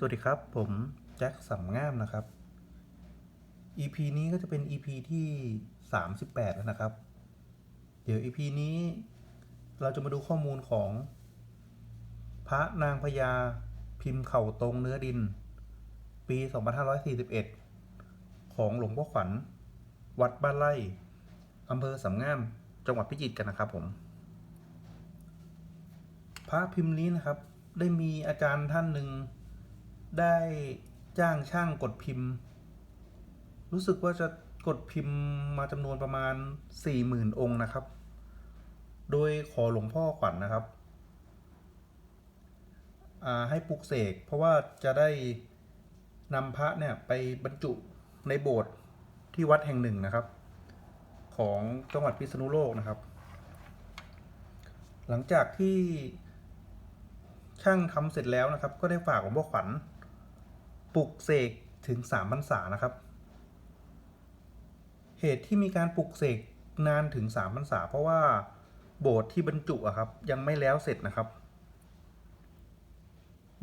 สวัสดีครับ ผมแจ็คสำงามนะครับ EP นี้ก็จะเป็น EP ที่ 38 แล้วนะครับ เดี๋ยว EP นี้เราจะมาดูข้อมูลของ พระนางพญาพิมพ์เข่าตรงเนื้อดิน ปี 2541 ของหลวงพ่อขวัญ วัดบ้านไร่อำเภอสำงาม จังหวัดพิจิตรกันนะครับผม พระพิมพ์นี้นะครับ ได้มีอาจารย์ท่านหนึ่ง ได้จ้างช่างกดพิมพ์ รู้สึกว่าจะกดพิมพ์มาจำนวนประมาณ 40,000 องค์นะครับ โดยขอหลวงพ่อขวัญนะครับ ให้ปลุกเสกเพราะว่าจะได้นำพระเนี่ยไปบรรจุในโบสถ์ที่วัดแห่งหนึ่งนะครับ ของจังหวัดพิษณุโลกนะครับ หลังจากที่ช่างทำเสร็จแล้วนะครับ ก็ได้ฝากหลวงพ่อขวัญ ปลุกเสกถึงสามพรรษานะครับ เหตุที่มีการปลุกเสกนานถึงสามพรรษา เพราะว่าโบสถ์ที่บรรจุอะครับยังไม่แล้วเสร็จนะครับ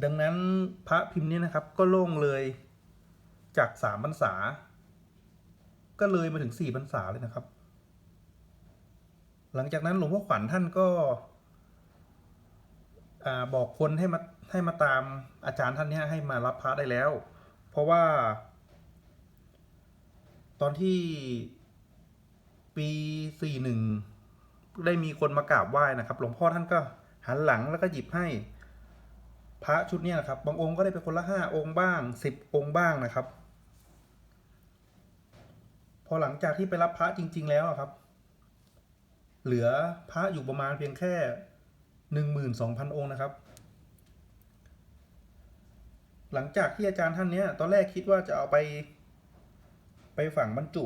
ดังนั้นพระพิมพ์นี้นะครับก็โล่งเลยจากสามพรรษา ก็เลยมาถึงสี่พรรษาเลยนะครับ หลังจากนั้นหลวงพ่อขวัญท่านก็ อบอกคนให้มาให้มาตามอาจารย์ท่านนี้ให้มารับพระได้แล้ว เพราะว่า ตอนที่ปีสี่หนึ่งได้มีคนมากราบไหว้นะครับ หลวงพ่อท่านก็หันหลังแล้วก็หยิบให้พระชุดนี้นะครับ บางองค์ก็ได้เป็นคนละห้าองค์บ้างสิบองค์บ้างนะครับ พอหลังจากที่ไปรับพระจริง ๆ แล้วครับ เหลือพระอยู่ประมาณเพียงแค่ หนึ่งหมื่นสองพันองค์นะครับ หลังจากที่อาจารย์ท่านเนี้ยตอนแรกคิดว่าจะเอาไป ไปฝังบรรจุ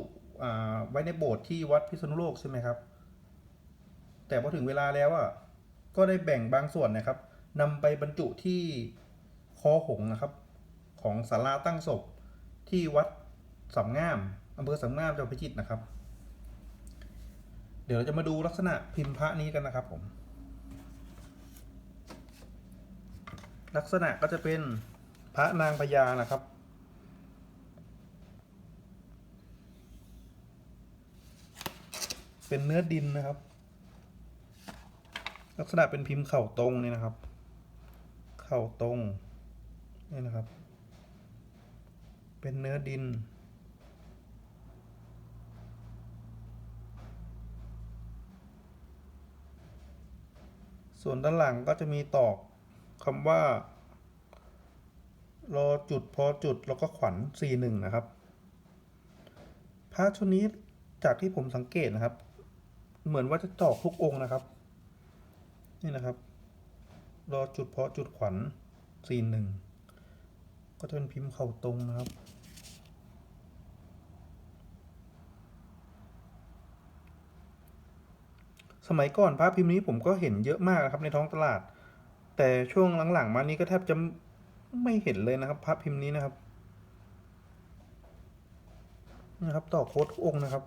ไว้ในโบสถ์ที่วัดพิษณุโลกใช่ไหมครับ แต่พอถึงเวลาแล้วอะก็ได้แบ่งบางส่วนนะครับนำไปบรรจุที่คอหงส์นะครับ ของศาลาตั้งศพที่วัดสำงามอำเภอสำงามจังหวัดพิจิตรนะครับ เดี๋ยวเราจะมาดูลักษณะพิมพ์พระนี้กันนะครับผม ลักษณะก็จะเป็นพระนางพญานะครับ เป็นเนื้อดินนะครับ ลักษณะเป็นพิมพ์เข่าตรงนี่นะครับ เข่าตรงนี่นะครับ เป็นเนื้อดินส่วนด้านหลังก็จะมีตอก คำว่า รอจุดพอจุดแล้วก็ขวัญสี่หนึ่งนะครับพระชุดนี้จากที่ผมสังเกตนะครับ เหมือนว่าจะตอกทุกองค์นะครับ นี่นะครับ รอจุดพอจุดขวัญสี่หนึ่งก็จะเป็นพิมพ์เข่าตรงนะครับสมัยก่อนพระพิมพ์นี้ผมก็เห็นเยอะมากนะครับในท้องตลาด แต่ช่วงหลังๆ มานี้ก็แทบจะไม่เห็นเลยนะครับพระพิมพ์นี้นะครับนะครับ ต่อโค้ดทุกองค์นะครับ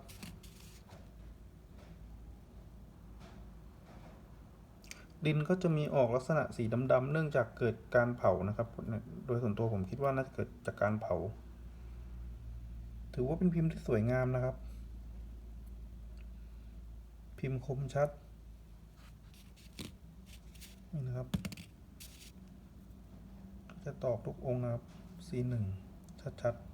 ดินก็จะมีออกลักษณะสีดำๆเนื่องจากเกิดการเผานะครับ โดยส่วนตัวผมคิดว่าน่าจะเกิดจากการเผา ถือว่าเป็นพิมพ์ที่สวยงามนะครับ พิมพ์คมชัดนี่นะครับ จะตอกทุกองค์นะครับ C1 ชัดๆ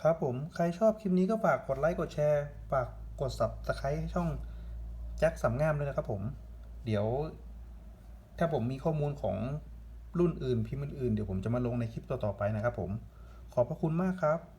ครับผม ใครชอบคลิปนี้ก็ฝากกดไลค์ กดแชร์ ฝากกด subscribe ให้ช่องแจ็คสำงามด้วยนะครับผม เดี๋ยว ถ้าผมมีข้อมูลของ รุ่นอื่นพิมพ์อื่นๆเดี๋ยวผมจะมาลงในคลิปต่อๆไปนะครับผมขอบพระคุณมากครับ